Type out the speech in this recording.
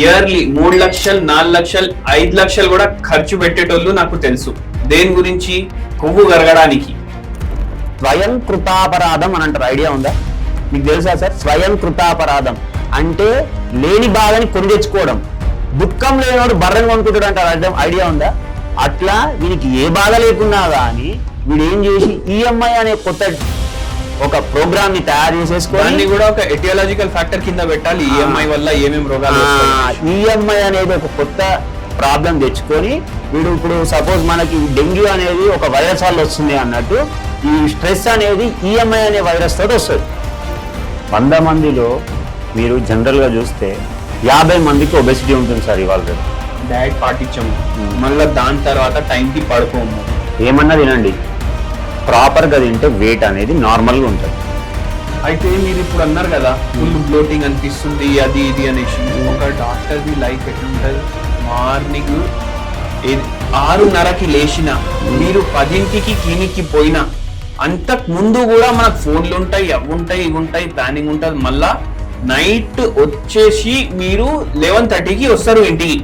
Yearly మూడు లక్షలు నాలుగు లక్షలు ఐదు లక్షలు కూడా ఖర్చు పెట్టేటోళ్ళు నాకు తెలుసు. దేని గురించి? కొవ్వు కరగడానికి. స్వయం కృతాపరాధం అని అంటారు. ఐడియా ఉందా? మీకు తెలుసా సార్? స్వయం కృతాపరాధం. అంటే లేని బాధని కొని తెచ్చుకోవడం. దుఃఖం లేనివాడు బర్రెని కొనుక్కుంటాడు అంటారు. ఐడియా ఉందా? అట్లా వీనికి ఏ బాధ లేకున్నా కానీ వీడు ఏం చేసి ఈఎంఐ అనే కొత్త ఒక ప్రోగ్రామ్ని తయారు చేసేసుకొని కూడా ఒక ఎటియాలజికల్ ఫ్యాక్టర్ కింద పెట్టాలి. ఈఎంఐ వల్ల ఏమేమి రోగాలు. ఈఎంఐ అనేది ఒక కొత్త ప్రాబ్లం తెచ్చుకొని వీడు ఇప్పుడు సపోజ్ మనకి డెంగ్యూ అనేది ఒక వైరస్ వల్ల వస్తుంది అన్నట్టు ఈ స్ట్రెస్ అనేది ఈఎంఐ అనే వైరస్ తోటి వస్తుంది. వంద మందిలో మీరు జనరల్గా చూస్తే యాభై మందికి ఒబెసిటీ ఉంటుంది సార్ ఇవాళ రేపు. డైట్ పాటించము. మళ్ళీ దాని తర్వాత టైంకి పడుకోము. ఏమన్నా తినండి. ప్రాపర్గా తింటే వెయిట్ అనేది నార్మల్గా ఉంటుంది. అయితే మీరు ఇప్పుడు అన్నారు కదా ఫుల్ బ్లోటింగ్ అనిపిస్తుంది అది ఇది అనేసి. ఒక డాక్టర్ది లైఫ్ ఎట్లుంటుంది మార్నింగ్ ఆరున్నరకి లేచిన మీరు పదింటికి క్లినిక్కి పోయినా అంతకు ముందు కూడా మనకు ఫోన్లు ఉంటాయి అవి ఉంటాయి ఇవి ఉంటాయి ప్లానింగ్ ఉంటుంది. మళ్ళా నైట్ వచ్చేసి మీరు లెవెన్ థర్టీకి వస్తారు ఇంటికి.